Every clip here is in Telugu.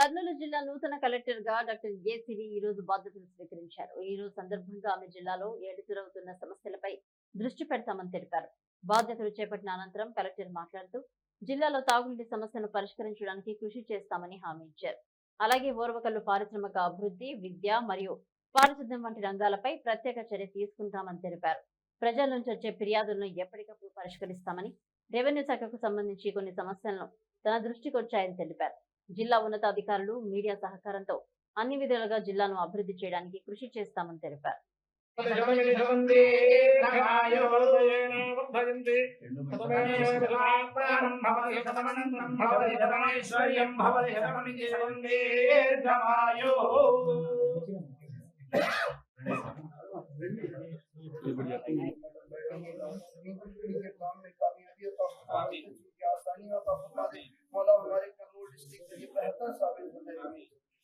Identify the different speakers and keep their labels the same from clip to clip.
Speaker 1: కర్నూలు జిల్లా నూతన కలెక్టర్గా డాక్టర్ జేసిరి ఈ రోజు బాధ్యతలు స్వీకరించారు. ఈ రోజు సందర్భంగా ఆమె జిల్లాలో ఎదురవుతున్న సమస్యలపై దృష్టి పెడతామని తెలిపారు. బాధ్యతలు చేపట్టిన అనంతరం కలెక్టర్ మాట్లాడుతూ జిల్లాలో తాగునీటి సమస్యను పరిష్కరించడానికి కృషి చేస్తామని హామీ ఇచ్చారు. అలాగే ఓర్వకల్లు పారిశ్రామిక అభివృద్ధి విద్య మరియు పారిశుద్ధ్యం వంటి రంగాలపై ప్రత్యేక చర్య తీసుకుంటామని తెలిపారు. ప్రజల నుంచి వచ్చే ఫిర్యాదులను ఎప్పటికప్పుడు పరిష్కరిస్తామని రెవెన్యూ శాఖకు సంబంధించి కొన్ని సమస్యలను తన దృష్టికి వచ్చాయని తెలిపారు. జిల్లా ఉన్నతాధికారులు మీడియా సహకారంతో అన్ని విధాలుగా జిల్లాను అభివృద్ధి చేయడానికి కృషి చేస్తామని తెలిపారు.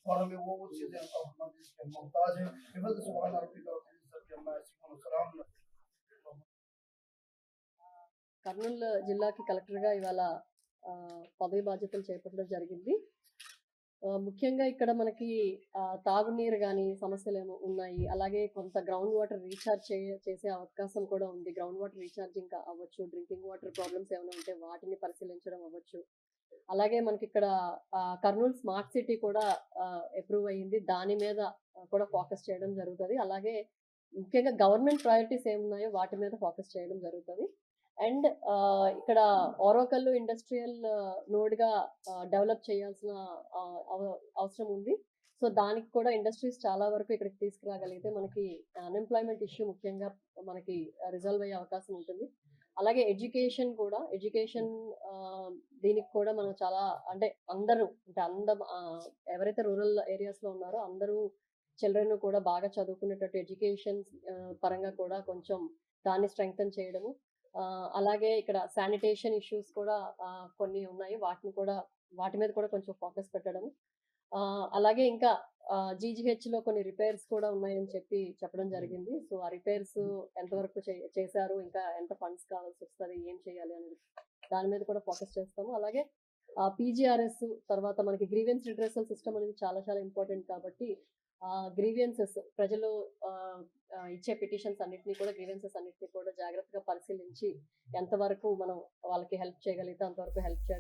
Speaker 2: और हमें वो वो चीजें अता फरमा जिसके हम मोहताज हैं हिफाजत सुभान रब्बिका रब्बिल इज्जति अम्मा यसिफून व सलाmun
Speaker 3: కర్నూలు జిల్లాకి కలెక్టర్గా ఇవాళ ఆ, పదవి బాధ్యతలు చేపట్టడం జరిగింది ఆ, ముఖ్యంగా ఇక్కడ మనకి ఆ, తాగునీరు కానీ సమస్యలు ఏమో ఉన్నాయి అలాగే కొంత గ్రౌండ్ వాటర్ రీఛార్జ్ చే చేసే అవకాశం కూడా ఉంది గ్రౌండ్ వాటర్ రీఛార్జింగ్ అవ్వచ్చు డ్రింకింగ్ వాటర్ ప్రాబ్లమ్స్ ఏమైనా ఉంటే వాటిని పరిశీలించడం అవ్వచ్చు అలాగే మనకి ఇక్కడ కర్నూలు స్మార్ట్ సిటీ కూడా అప్రూవ్ అయ్యింది. దాని మీద కూడా ఫోకస్ చేయడం జరుగుతుంది. అలాగే ముఖ్యంగా గవర్నమెంట్ ప్రయారిటీస్ ఏమున్నాయో వాటి మీద ఫోకస్ చేయడం జరుగుతుంది. అండ్ ఇక్కడ ఓరోకల్లు ఇండస్ట్రియల్ నోడ్గా డెవలప్ చేయాల్సిన అవ- అవసరం ఉంది. సో దానికి కూడా ఇండస్ట్రీస్ చాలా వరకు ఇక్కడికి తీసుకురాగలిగితే మనకి అన్ఎంప్లాయ్మెంట్ ఇష్యూ ముఖ్యంగా మనకి రిజాల్వ్ అయ్యే అవకాశం ఉంటుంది. అలాగే ఎడ్యుకేషన్ కూడా ఎడ్యుకేషన్ దీనికి కూడా మనం చాలా అంటే అందరూ అంటే అంద ఎవరైతే రూరల్ ఏరియాస్లో ఉన్నారో అందరూ చిల్డ్రన్ కూడా బాగా చదువుకునేటట్టు ఎడ్యుకేషన్ పరంగా కూడా కొంచెం దాన్ని స్ట్రెంగ్తన్ చేయడము. అలాగే ఇక్కడ శానిటేషన్ ఇష్యూస్ కూడా కొన్ని ఉన్నాయి. వాటిని కూడా వాటి మీద కూడా కొంచెం ఫోకస్ పెట్టడం అలాగే ఇంకా జీజీహెచ్లో కొన్ని రిపేర్స్ కూడా ఉన్నాయని చెప్పి చెప్పడం జరిగింది. సో ఆ రిపేర్స్ ఎంతవరకు చేశారు? ఇంకా ఎంత ఫండ్స్ కావాల్సి వస్తుంది? ఏం చేయాలి? అనేది దాని మీద కూడా ఫోకస్ చేస్తాము. అలాగే పీజీఆర్ఎస్ తర్వాత మనకి గ్రీవెన్స్ రిడ్రెసల్ సిస్టమ్ అనేది చాలా చాలా ఇంపార్టెంట్ కాబట్టి గ్రీవియన్సెస్ ప్రజలు ఆ, ఆ, ఇచ్చే పిటిషన్స్ అన్నిటిని కూడా గ్రీవెన్సెస్ అన్నిటిని కూడా జాగ్రత్తగా పరిశీలించి ఎంతవరకు మనం వాళ్ళకి హెల్ప్ చేయగలిగితే అంతవరకు హెల్ప్ చేయడం